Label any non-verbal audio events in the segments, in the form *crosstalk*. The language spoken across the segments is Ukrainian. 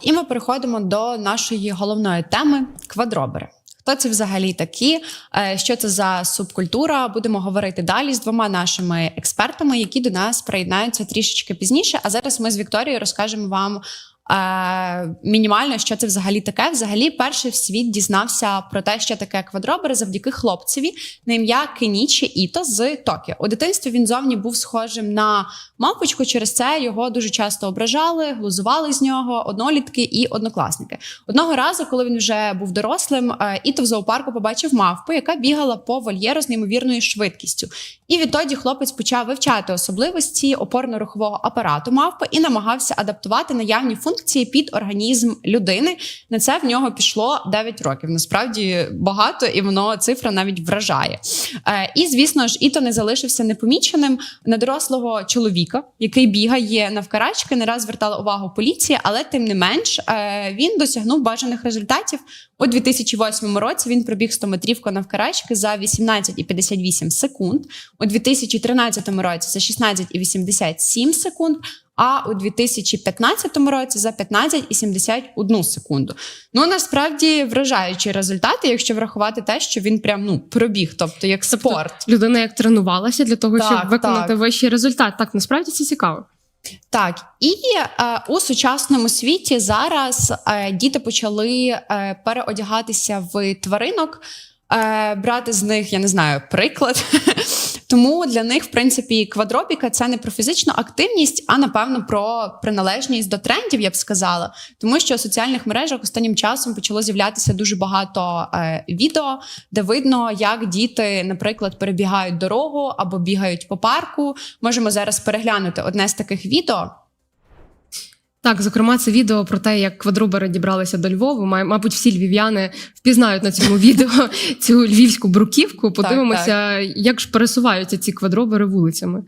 І ми переходимо до нашої головної теми квадробери. Хто це взагалі такі? Е, Що це за субкультура? Будемо говорити далі з двома нашими експертами, які до нас приєднаються трішечки пізніше. А зараз ми з Вікторією розкажемо вам. Е, Мінімально, що це взагалі таке. Взагалі, перший в світ дізнався про те, що таке квадробери завдяки хлопцеві на ім'я Кенічі Іто з Токіо. У дитинстві він зовні був схожим на мавпочку. Через це його дуже часто ображали, глузували з нього однолітки і однокласники. Одного разу, коли він вже був дорослим, е, Іто в зоопарку побачив мавпу, яка бігала по вольєру з неймовірною швидкістю. І відтоді хлопець почав вивчати особливості опорно-рухового апарату мавпи і намагався адаптувати наявні функції під організм людини. На це в нього пішло 9 років. Насправді багато, і воно цифра навіть вражає. Е, І звісно ж, Іто не залишився непоміченим на дорослого чоловіка, який бігає навкарачки. Не раз звертала увагу поліція, але тим не менш е, він досягнув бажаних результатів. У 2008 році він пробіг 100 метрівку навкарачки за 18,58 секунд. У 2013 році за 16,87 секунд. А у 2015 році за 15,71 секунду. Ну насправді вражаючі результати, якщо врахувати те, що він прям ну пробіг, тобто як спорт. Людина як тренувалася для того, Так, щоб виконати так. вищий результат. Так, насправді це цікаво. Так, і е, у сучасному світі зараз е, діти почали е, переодягатися в тваринок, е, брати з них, я не знаю, приклад. *laughs* Тому для них, в принципі, квадробіка це не про фізичну активність, а напевно про приналежність до трендів, я б сказала. Тому що в соціальних мережах останнім часом почало з'являтися дуже багато е, відео, де видно, як діти, наприклад, перебігають дорогу або бігають по парку. Можемо зараз переглянути одне з таких відео. Так, зокрема, це відео про те, як квадробери дібралися до Львову. Май- Мабуть, всі львів'яни впізнають на цьому *laughs* відео цю львівську бруківку. Подивимося, як ж пересуваються ці квадробери вулицями.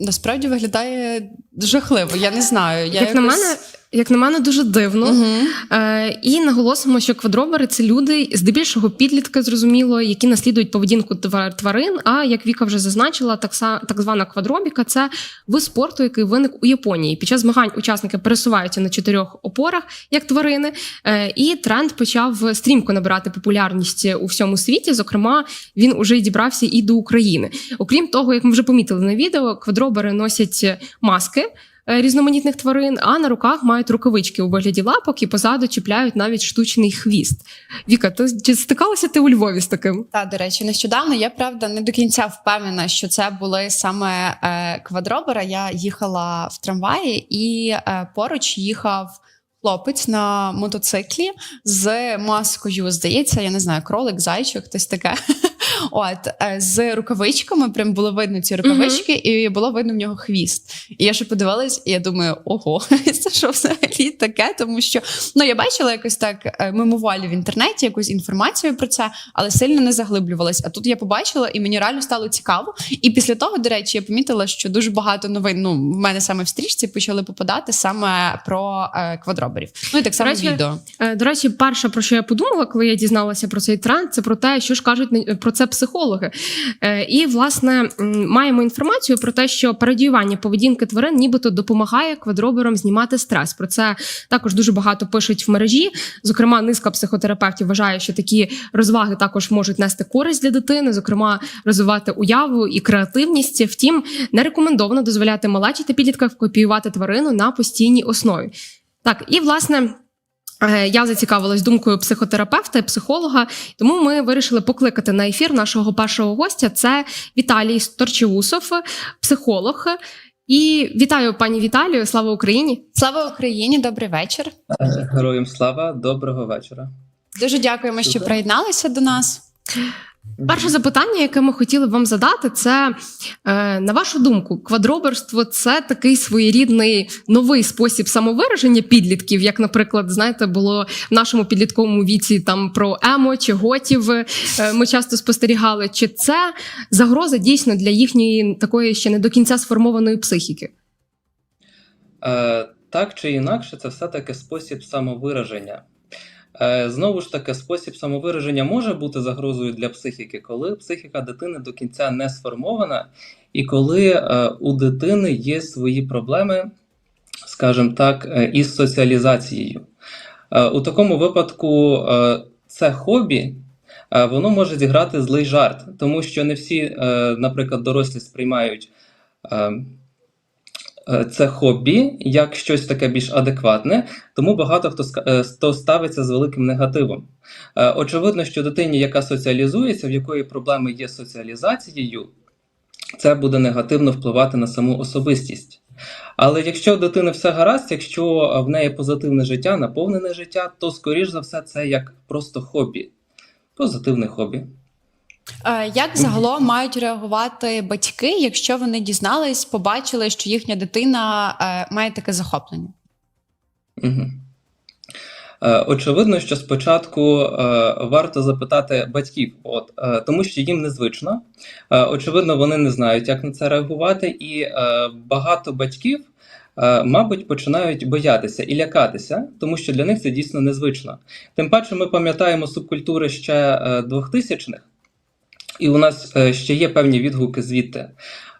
Насправді виглядає жахливо. Я не знаю. Я Як на мене, як на мене, дуже дивно. Угу. Е, і наголосимо, що квадробери це люди, здебільшого підлітки, зрозуміло, які наслідують поведінку твар- тварин. А як Віка вже зазначила, так, так звана квадробіка це вид спорту, який виник у Японії. Під час змагань учасники пересуваються на чотирьох опорах, як тварини. Е, і тренд почав стрімко набирати популярність у всьому світі. Зокрема, він уже й дібрався і до України. Окрім того, як ми вже помітили на відео, квадробери носять маски різноманітних тварин, а на руках мають рукавички у вигляді лапок і позаду чіпляють навіть штучний хвіст. Віка, ти чи стикалася ти у Львові з таким? Та, до речі, нещодавно я правда не до кінця впевнена, що це були саме е, квадробери. Я їхала в трамваї, і е, поруч їхав хлопець на мотоциклі з маскою. Здається, я не знаю, кролик, зайчик, хтось таке. *laughs* От е, з рукавичками, прям було видно ці рукавички, і було видно в нього хвіст. І я ще подивилась, і я думаю, ого, *laughs* це що взагалі таке? Тому що ну я бачила якось так е, мимоволі в інтернеті якусь інформацію про це, але сильно не заглиблювалась. А тут я побачила, і мені реально стало цікаво. І після того, до речі, я помітила, що дуже багато новин. Ну, в мене саме в стрічці почали попадати саме про е, квадроберів. Ну і так само відео. Е, До речі, перше, про що я подумала, коли я дізналася про цей тренд, це про те, що ж кажуть про це психологи. Е, І, власне, маємо інформацію про те, що пародіювання поведінки тварин нібито допомагає квадроберам знімати стрес. Про це також дуже багато пишуть в мережі. Зокрема, низка психотерапевтів вважає, що такі розваги також можуть нести користь для дитини, зокрема, розвивати уяву і креативність. Втім, не рекомендовано дозволяти малечі та підліткам копіювати тварину на постійній основі. Так, і власне. Е, Я зацікавилась думкою психотерапевта і психолога, тому ми вирішили покликати на ефір нашого першого гостя. Це Віталій Сторчеусов, психолог. І вітаю пані Віталію. Слава Україні! Слава Україні! Добрий вечір. Героям слава, доброго вечора. Дуже дякуємо, що приєдналися до нас. Перше запитання, яке ми хотіли б вам задати, це е, на вашу думку, квадроберство це такий своєрідний новий спосіб самовираження підлітків, як, наприклад, знаєте, було в нашому підлітковому віці там про емо чи готів. е, Ми часто спостерігали. Чи це загроза дійсно для їхньої такої ще не до кінця сформованої психіки? Е, так чи інакше, це все-таки спосіб самовираження. Е, знову ж таки, спосіб самовираження може бути загрозою для психіки, коли психіка дитини до кінця не сформована, і коли е, у дитини є свої проблеми, скажімо так, е, із соціалізацією. У такому випадку це хобі. Воно може зіграти злий жарт, тому що не всі, наприклад, дорослі сприймають це хобі як щось таке більш адекватне, тому багато хто е, хто ставиться з великим негативом. Е, Очевидно, що дитині, яка соціалізується, в якої проблеми є соціалізацією, це буде негативно впливати на саму особистість. Але якщо у дитини все гаразд, якщо е, в неї позитивне життя, наповнене життя, то скоріш за все це як просто хобі. Позитивне хобі. Е, Як загалом мають реагувати батьки, якщо вони дізнались, побачили, що їхня дитина е, має таке захоплення? Угу. Очевидно, що спочатку варто запитати батьків, от, тому що їм незвично. Очевидно, вони не знають, як на це реагувати, і багато батьків, мабуть, починають боятися і лякатися, тому що для них це дійсно незвично. Тим паче, ми пам'ятаємо субкультури ще е, 2000-х, і у нас е, ще є певні відгуки звідти.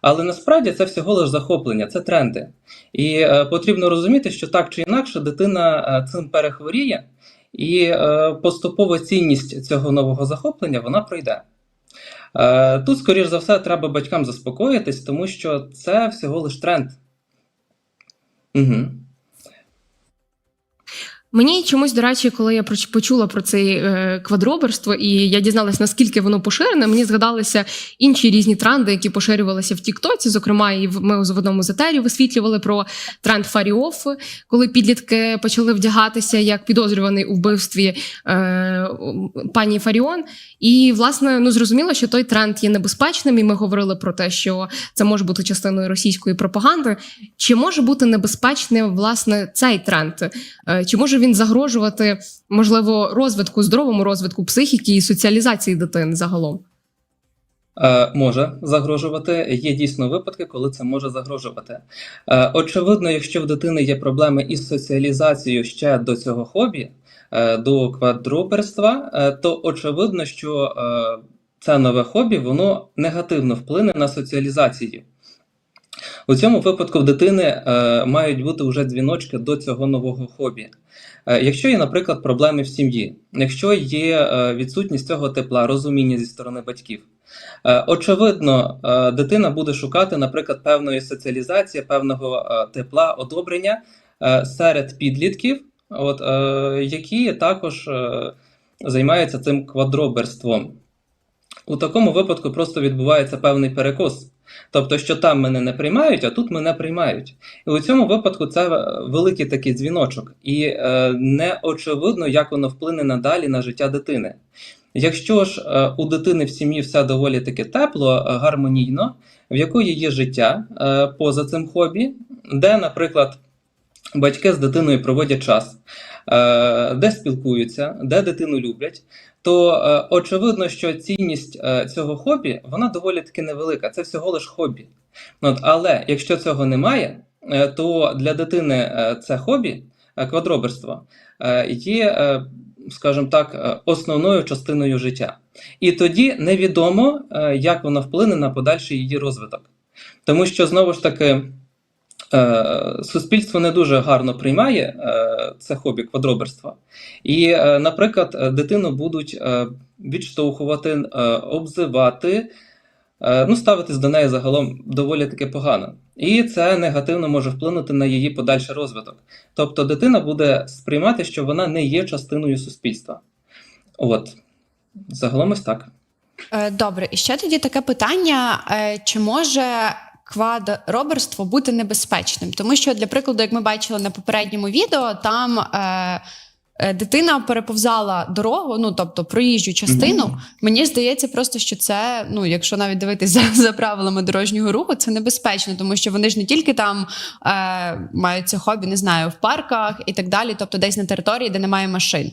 Але насправді це всього лиш захоплення, це тренди. І е, потрібно розуміти, що так чи інакше дитина е, цим перехворіє, і поступово цінність цього нового захоплення вона пройде. Тут, скоріш за все, треба батькам заспокоїтись, тому що це всього лиш тренд. Угу. Мені чомусь, до речі, коли я почула про це е, квадроберство, і я дізналась, наскільки воно поширене, мені згадалися інші різні тренди, які поширювалися в Тіктоці. Зокрема, і ми в одному з етерів висвітлювали про тренд фаріоф, коли підлітки почали вдягатися як підозрюваний у вбивстві е, пані Фаріон. І власне ну зрозуміло, що той тренд є небезпечним, і ми говорили про те, що це може бути частиною російської пропаганди. Чи може бути небезпечним власне цей тренд? Е, Чи може він загрожувати можливо розвитку, здоровому розвитку психіки і соціалізації дитини загалом? Е, Може загрожувати. Є дійсно випадки, коли це може загрожувати. Е, Очевидно, якщо в дитини є проблеми із соціалізацією ще до цього хобі, е, до квадроберства, е, то очевидно, що це нове хобі воно негативно вплине на соціалізацію. У цьому випадку в дитини е, мають бути вже дзвіночки до цього нового хобі. Е, Якщо є, наприклад, проблеми в сім'ї, якщо є е, відсутність цього тепла, розуміння зі сторони батьків, Е, Очевидно, е, дитина буде шукати, наприклад, певної соціалізації, певного е, тепла, одобрення е, серед підлітків, от, е, які також е, займаються цим квадроберством. У такому випадку просто відбувається певний перекос. Тобто, що там мене не приймають, а тут мене приймають. І у цьому випадку це е, великий такий дзвіночок, і е, не очевидно, як воно вплине надалі на життя дитини. Якщо ж е, у дитини в сім'ї все доволі таки тепло, е, гармонійно, в якої є життя е, поза цим хобі, де, наприклад, батьки з дитиною проводять час, е, де спілкуються, де дитину люблять, то е, очевидно, що цінність е, цього хобі вона доволі таки невелика. Це всього лиш хобі. От, але якщо цього немає, е, то для дитини е, це хобі, е, квадроберство, е, є, е, скажімо так, е, основною частиною життя. І тоді невідомо, е, як воно вплине на подальший її розвиток. Тому що знову ж таки. Е, Суспільство не дуже гарно приймає е, це хобі квадроберства. І, е, наприклад, дитину будуть відштовхувати, обзивати, ну, ставитись до неї загалом доволі таки погано. І це негативно може вплинути на її подальший розвиток. Тобто дитина буде сприймати, що вона не є частиною суспільства. От, загалом ось так. Добре, і ще тоді таке питання: чи може квадроберство бути небезпечним? Тому що, для прикладу, як ми бачили на попередньому відео, там е, е, дитина переповзала дорогу, ну тобто проїжджу частину. Мгм. Мені здається, просто що це, ну якщо навіть дивитися за, за правилами дорожнього руху, це небезпечно, тому що вони ж не тільки там е, мають це хобі, не знаю, в парках і так далі, тобто десь на території, де немає машин.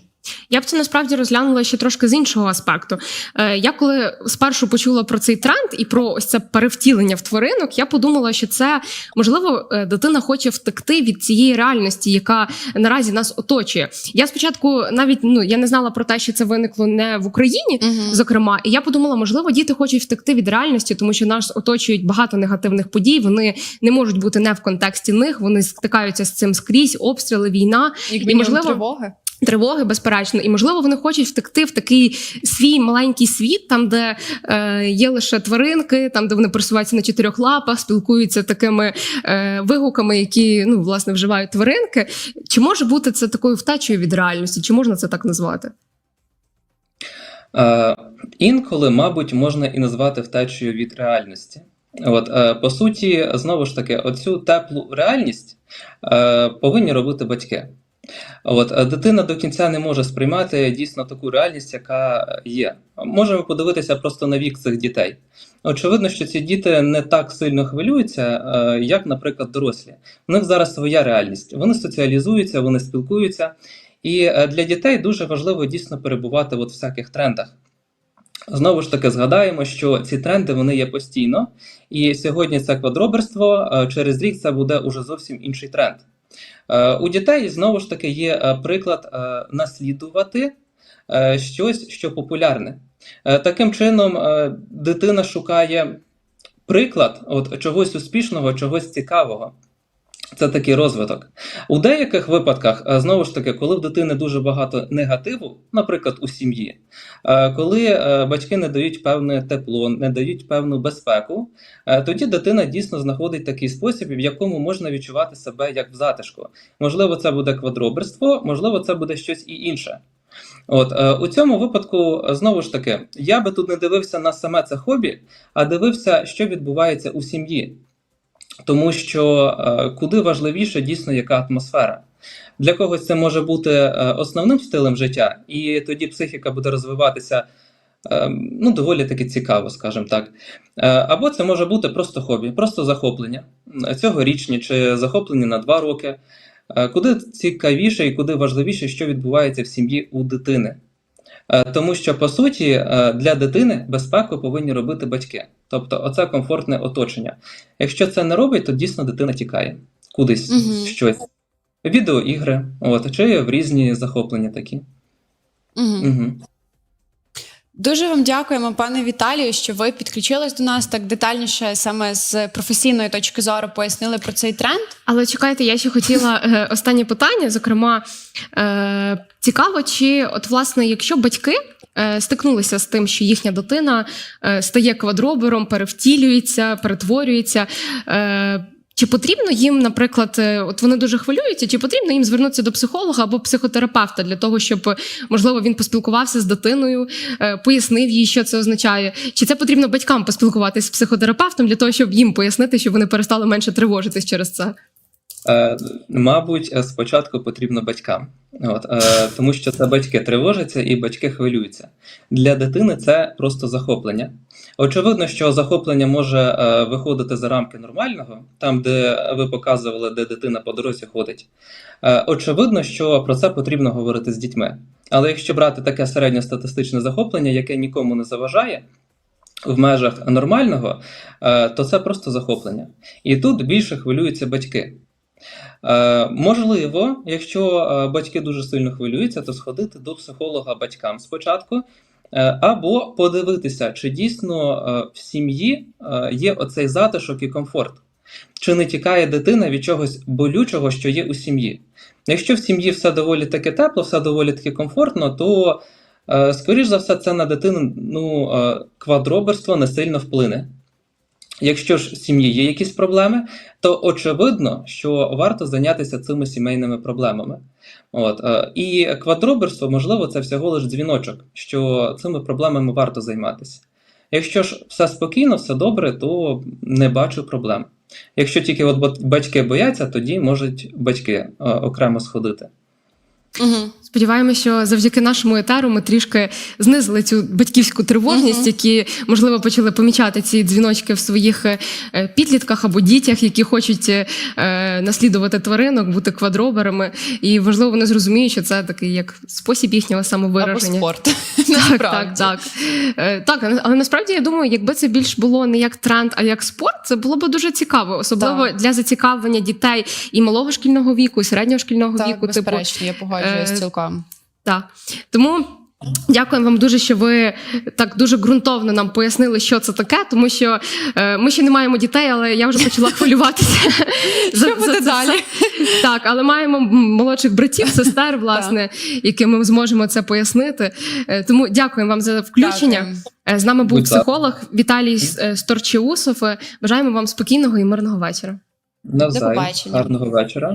Я б це насправді розглянула ще трошки з іншого аспекту. Е, Я коли спершу почула про цей тренд і про ось це перевтілення в тваринок, я подумала, що це можливо е, дитина хоче втекти від цієї реальності, яка наразі нас оточує. Я спочатку навіть ну я не знала про те, що це виникло не в Україні, Угу. Зокрема, і я подумала, можливо, діти хочуть втекти від реальності, тому що нас оточують багато негативних подій. Вони не можуть бути не в контексті них. Вони стикаються з цим скрізь, обстріли, війна, І, можливо, тривоги. Тривоги, безперечно. І можливо, вони хочуть втекти в такий свій маленький світ, там де е, є лише тваринки, там де вони пересуваються на чотирьох лапах, спілкуються такими е, вигуками, які ну власне вживають тваринки. Чи може бути це такою втечею від реальності? Чи можна це так назвати? Е, інколи, мабуть, можна і назвати втечею від реальності. От, е, по суті, знову ж таки, оцю теплу реальність е, повинні робити батьки. От, е, дитина до кінця не може сприймати дійсно таку реальність, яка є. Можемо подивитися просто на вік цих дітей. Очевидно, що ці діти не так сильно хвилюються, е, як, наприклад, дорослі. У них зараз своя реальність. Вони соціалізуються, вони спілкуються. І е, для дітей дуже важливо дійсно перебувати от всяких трендах. Знову ж таки, згадаємо, що ці тренди вони є постійно, і сьогодні це квадроберство, через рік це буде уже зовсім інший тренд. Е, У дітей знову ж таки є е, приклад е, наслідувати щось, що популярне. Таким чином, дитина шукає приклад от, чогось успішного, чогось цікавого. Це такий розвиток. У деяких випадках, е, знову ж таки, коли в дитини дуже багато негативу, наприклад, у сім'ї, е, коли е, батьки не дають певне тепло, не дають певну безпеку, тоді дитина дійсно знаходить такий спосіб, в якому можна відчувати себе як в затишку. Можливо, це буде квадроберство, можливо, це буде щось і інше. От у цьому випадку, знову ж таки, я би тут не дивився на саме це хобі, а дивився, що відбувається у сім'ї. Тому що е, куди важливіше дійсно яка атмосфера. Для когось це може бути е, основним стилем життя, і тоді психіка буде розвиватися е, ну, доволі таки цікаво, скажімо так. Або це може бути просто хобі, просто захоплення цьогорічні чи захоплення на два роки. Куди цікавіше і куди важливіше, що відбувається в сім'ї у дитини. Е, Тому що, по суті, е, для дитини безпеку повинні робити батьки. Тобто, оце комфортне оточення. Якщо це не робить, то дійсно дитина тікає кудись Мгм. щось. Відеоігри, от, чи в різні захоплення такі. Угу. Угу. Дуже вам дякуємо, пане Віталію, що ви підключились до нас так детальніше, саме з професійної точки зору, пояснили про цей тренд. Але чекайте, я ще хотіла е, останнє питання. Зокрема, е, цікаво, чи от власне, якщо батьки е, стикнулися з тим, що їхня дитина е, стає квадробером, перевтілюється, перетворюється. Е, чи потрібно їм, наприклад, е, от вони дуже хвилюються, чи потрібно їм звернутися до психолога або психотерапевта для того, щоб можливо він поспілкувався з дитиною, е, пояснив їй, що це означає? Чи це потрібно батькам поспілкуватися з психотерапевтом для того, щоб їм пояснити, щоб вони перестали менше тривожитись через це? Е, мабуть, е, спочатку потрібно батькам, От, е, тому що це батьки тривожаться і батьки хвилюються. Для дитини це просто захоплення. Очевидно, що захоплення може виходити за рамки нормального, там, де ви показували, де дитина по дорозі ходить. Очевидно, що про це потрібно говорити з дітьми. Але якщо брати таке середньостатистичне захоплення, яке нікому не заважає, в межах нормального, то це просто захоплення. І тут більше хвилюються батьки. Е, можливо, якщо е, батьки дуже сильно хвилюються, то сходити до психолога батькам спочатку, е, або подивитися, чи дійсно в сім'ї є оцей затишок і комфорт, чи не тікає дитина від чогось болючого, що є у сім'ї. Якщо в сім'ї все доволі таки тепло, все доволі таки комфортно, то, скоріш за все, це на дитину ну, квадроберство не сильно вплине. Якщо ж в сім'ї є якісь проблеми, то очевидно, що варто зайнятися цими сімейними проблемами. От, е, і квадроберство, можливо, це всього лиш дзвіночок, що цими проблемами варто займатися. Якщо ж все спокійно, все добре, то не бачу проблем. Якщо тільки от батьки бояться, тоді можуть батьки е, окремо сходити. Угу. Сподіваємося, що завдяки нашому етеру ми трішки знизили цю батьківську тривожність, Мгм. які можливо почали помічати ці дзвіночки в своїх е, підлітках або дітях, які хочуть е, наслідувати тваринок, бути квадроберами. І важливо, вони зрозуміють, що це такий як спосіб їхнього Або спорт. *laughs* Так, так, так. Е, так, але- насправді я думаю, якби це більш було не як тренд, а як спорт, це було б дуже цікаво, особливо Так. для зацікавлення дітей і малого шкільного віку, і середнього шкільного Так, віку. Типу, безперечно, я погоджуюсь е, цілком. так. Тому. Дякуємо вам дуже, що ви так дуже ґрунтовно нам пояснили, що це таке, тому що е, ми ще не маємо дітей, але я вже почала хвилюватися. *laughs* за- Що буде за це далі? все. Так, але маємо молодших братів, сестер, власне, яким ми зможемо це пояснити. Е, Тому дякуємо вам за включення. Дякую. З нами був Будь психолог Віталій Сторчеусов. Бажаємо вам спокійного і мирного вечора. Навзаєм. побачення. Гарного вечора.